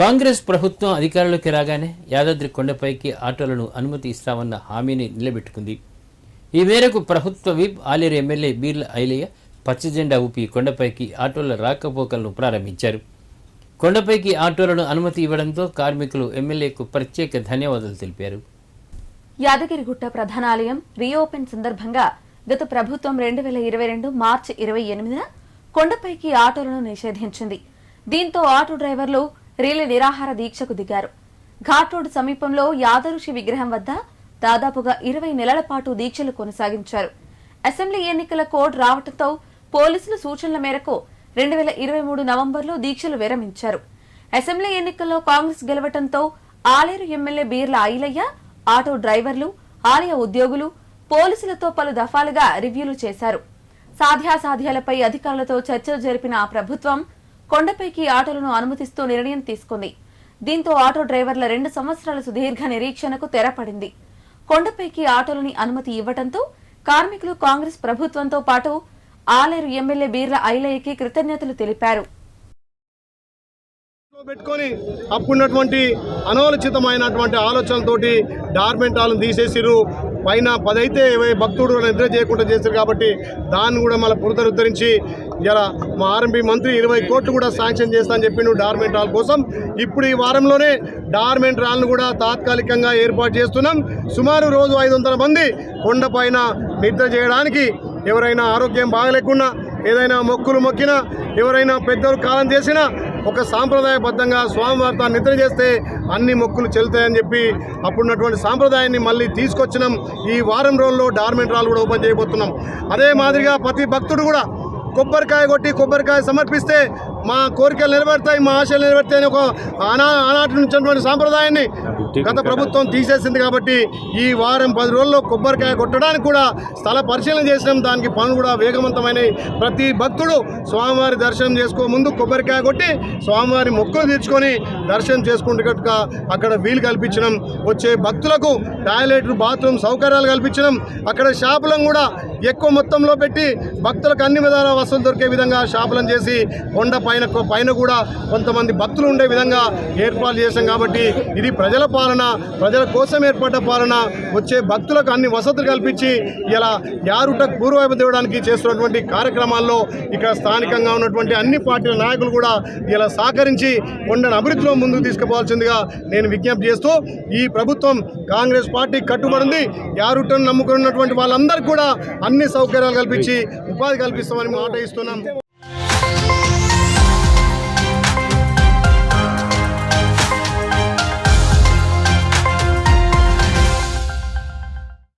కాంగ్రెస్ ప్రభుత్వం అధికారంలోకి రాగానే యాదాద్రి కొండపైకి ఆటోలను అనుమతి ఇస్తామన్న హామీని నిలబెట్టుకుంది. ఈ మేరకు ప్రభుత్వ విప్ ఆలేరు ఎమ్మెల్యే బీర్ల ఐలయ్య పచ్చజెండా ఊపి కొండపైకి ఆటోల రాకపోకలను ప్రారంభించారు. కొండపైకి ఆటోలను అనుమతి ఇవ్వడంతో కార్మికులు ఎమ్మెల్యేకు ప్రత్యేక ధన్యవాదాలు తెలిపారు. యాదగిరిగుట్ట ప్రధానాలయం రీఓపెన్ సందర్భంగా గత ప్రభుత్వం రెండు వేల ఇరవై రెండు మార్చి ఇరవై ఎనిమిదిన కొండపైకి ఆటోలను నిషేధించింది. దీంతో ఆటో డ్రైవర్లు రీలే నిరాహార దీక్షకు దిగారు. ఘాట్ రోడ్ సమీపంలో యాదరుషి విగ్రహం వద్ద దాదాపుగా ఇరవై నెలల పాటు దీక్షలు కొనసాగించారు. అసెంబ్లీ ఎన్నికల కోడ్ రావడంతో పోలీసుల సూచనల మేరకు రెండు వేల ఇరవై మూడు నవంబర్లో దీక్షలు విరమించారు. అసెంబ్లీ ఎన్నికల్లో కాంగ్రెస్ గెలవటంతో ఆలేరు ఎమ్మెల్యే బీర్ల ఐలయ్య ఆటో డ్రైవర్లు ఆలయ ఉద్యోగులు పోలీసులతో పలు దఫాలుగా రివ్యూలు చేశారు. సాధ్యాసాధ్యాలపై అధికారులతో చర్చలు జరిపిన ఆ ప్రభుత్వం కొండపైకి ఆటోలను అనుమతిస్తూ నిర్ణయం తీసుకుంది. దీంతో ఆటో డ్రైవర్ల రెండు సంవత్సరాల సుదీర్ఘ నిరీక్షణకు తెరపడింది. కొండపైకి ఆటోలని అనుమతి ఇవ్వడంతో కార్మికులు కాంగ్రెస్ ప్రభుత్వంతో పాటు ఆలేరు ఎమ్మెల్యే బీర్ల ఐలయ్యకి కృతజ్ఞతలు తెలిపారు. పెట్టుకొని అప్పుడున్నటువంటి అనాలోచితమైనటువంటి ఆలోచనలతోటి డార్మెంటాలను తీసేసిరు పైన పదైతే భక్తుడు నిద్ర చేయకుండా చేశారు కాబట్టి దాన్ని కూడా మళ్ళీ పునరుద్ధరించి ఇలా మా ఆర్ఎంపీ మంత్రి ఇరవై కోట్లు కూడా శాంక్షన్ చేస్తా అని చెప్పిండు డార్మెంట్ హాల్ కోసం. ఇప్పుడు ఈ వారంలోనే డార్మెంట్ హాల్ను కూడా తాత్కాలికంగా ఏర్పాటు చేస్తున్నాం. సుమారు రోజు ఐదు వందల మంది కొండపైన నిద్ర చేయడానికి ఎవరైనా ఆరోగ్యం బాగలేకున్నా ఏదైనా మొక్కులు మొక్కినా ఎవరైనా పెద్దలు కాలం చేసినా ఒక సాంప్రదాయబద్ధంగా స్వామివారితో నిద్ర చేస్తే అన్ని మొక్కులు చెల్లుతాయని చెప్పి అప్పుడున్నటువంటి సాంప్రదాయాన్ని మళ్ళీ తీసుకొచ్చినాం. ఈ వారం రోజుల్లో డార్మెంట్ హాల్ కూడా ఓపెన్ చేయబోతున్నాం. అదే మాదిరిగా ప్రతి భక్తుడు కూడా కొబ్బరికాయ కొట్టి కొబ్బరికాయ సమర్పిస్తే మా కోరికలు నెరవేరుతాయి మా ఆశలు నెరవేరుతాయి ఒక ఆనా ఆనాటి నుంచి సాంప్రదాయాన్ని గత ప్రభుత్వం తీసేసింది కాబట్టి ఈ వారం పది రోజుల్లో కొబ్బరికాయ కొట్టడానికి కూడా స్థల పరిశీలన చేసినాం. దానికి పనులు కూడా వేగవంతమైనవి. ప్రతి భక్తుడు స్వామివారి దర్శనం చేసుకో ముందు కొబ్బరికాయ కొట్టి స్వామివారి మొక్కులు తీర్చుకొని దర్శనం చేసుకుంటున్నట్టుగా అక్కడ వీలు కల్పించినాం. వచ్చే భక్తులకు టాయిలెట్ బాత్రూమ్ సౌకర్యాలు కల్పించినాం. అక్కడ షాపులను కూడా ఎక్కువ మొత్తంలో పెట్టి భక్తులకు అన్ని విధాల వసతులు దొరికే విధంగా షాపులను చేసి కొండ పైన పైన కూడా కొంతమంది భక్తులు ఉండే విధంగా ఏర్పాటు చేశాం కాబట్టి ఇది ప్రజల పాలన ప్రజల కోసం ఏర్పడ్డ పాలన. వచ్చే భక్తులకు అన్ని వసతులు కల్పించి ఇలా యారుట పూర్వవైపు తేవడానికి చేస్తున్నటువంటి కార్యక్రమాల్లో ఇక్కడ స్థానికంగా ఉన్నటువంటి అన్ని పార్టీల నాయకులు కూడా ఇలా సహకరించి కొండను అభివృద్ధిలో ముందుకు తీసుకుపోవాల్సిందిగా నేను విజ్ఞప్తి చేస్తూ ఈ ప్రభుత్వం కాంగ్రెస్ పార్టీ కట్టుబడింది యారుటను నమ్ముకున్నటువంటి వాళ్ళందరికీ కూడా అన్ని సౌకర్యాలు కల్పించి ఉపాధి కల్పిస్తామని మాట ఇస్తున్నాం.